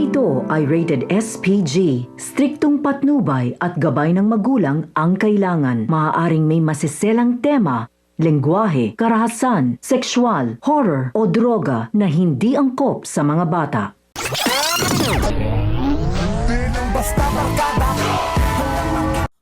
ito ay rated SPG. Striktong patnubay at gabay ng magulang ang kailangan. Maaaring may masiselang tema, lengguwahe, karahasan, sexual, horror o droga na hindi angkop sa mga bata.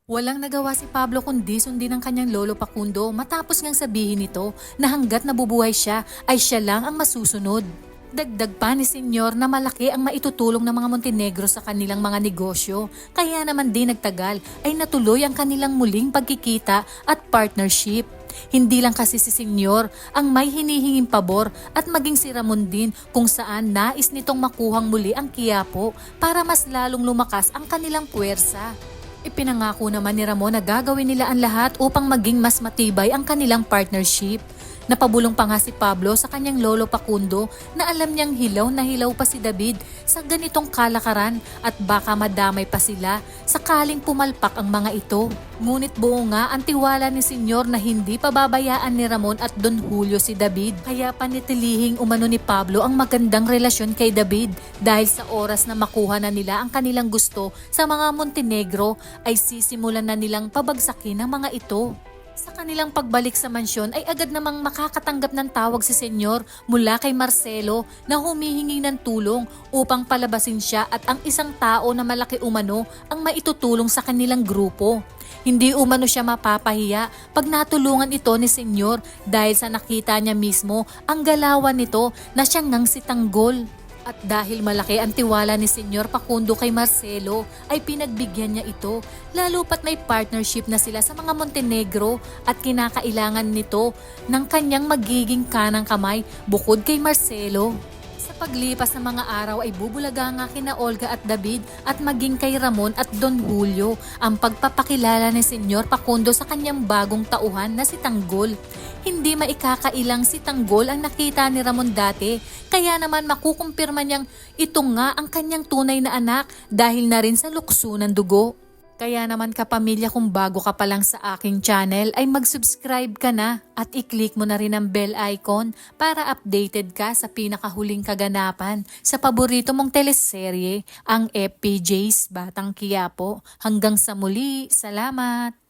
Walang nagawa si Pablo kundi sundin ang kanyang lolo Pakundo matapos ngang sabihin nito na hanggat nabubuhay siya ay siya lang ang masusunod. Dagdag pa ni Senyor na malaki ang maitutulong ng mga Montenegro sa kanilang mga negosyo. Kaya naman din nagtagal ay natuloy ang kanilang muling pagkikita at partnership. Hindi lang kasi si Senyor ang may hinihinging pabor at maging si Ramon din kung saan nais nitong makuhang muli ang Quiapo para mas lalong lumakas ang kanilang puwersa. Ipinangako naman ni Ramon na gagawin nila ang lahat upang maging mas matibay ang kanilang partnership. Napabulong pa nga si Pablo sa kanyang lolo Pakundo na alam niyang hilaw na hilaw pa si David sa ganitong kalakaran at baka madamay pa sila sakaling pumalpak ang mga ito. Ngunit buo nga ang tiwala ni Senyor na hindi pababayaan ni Ramon at Don Julio si David. Kaya panitilihing umano ni Pablo ang magandang relasyon kay David dahil sa oras na makuha na nila ang kanilang gusto sa mga Montenegro ay sisimulan na nilang pabagsakin ang mga ito. Sa kanilang pagbalik sa mansyon ay agad namang makakatanggap ng tawag si Senyor mula kay Marcelo na humihingi ng tulong upang palabasin siya at ang isang tao na malaki umano ang maitutulong sa kanilang grupo. Hindi umano siya mapapahiya pag natulungan ito ni Senyor dahil sa nakita niya mismo ang galawan nito na siyang ngang si Tanggol. At dahil malaki ang tiwala ni Senyor Pakundo kay Marcelo, ay pinagbigyan niya ito. Lalo pat may partnership na sila sa mga Montenegro at kinakailangan nito ng kanyang magiging kanang kamay bukod kay Marcelo. Paglipas ng mga araw ay bubulaga nga kina Olga at David at maging kay Ramon at Don Julio ang pagpapakilala ni Senyor Pakundo sa kanyang bagong tauhan na si Tanggol. Hindi maikakailang si Tanggol ang nakita ni Ramon dati, kaya naman makukumpirma niyang ito nga ang kanyang tunay na anak dahil na rin sa lukso ng dugo. Kaya naman kapamilya kung bago ka pa lang sa aking channel ay mag-subscribe ka na at i-click mo na rin ang bell icon para updated ka sa pinakahuling kaganapan sa paborito mong teleserye, ang FPJ's Batang Kiyapo. Hanggang sa muli, salamat!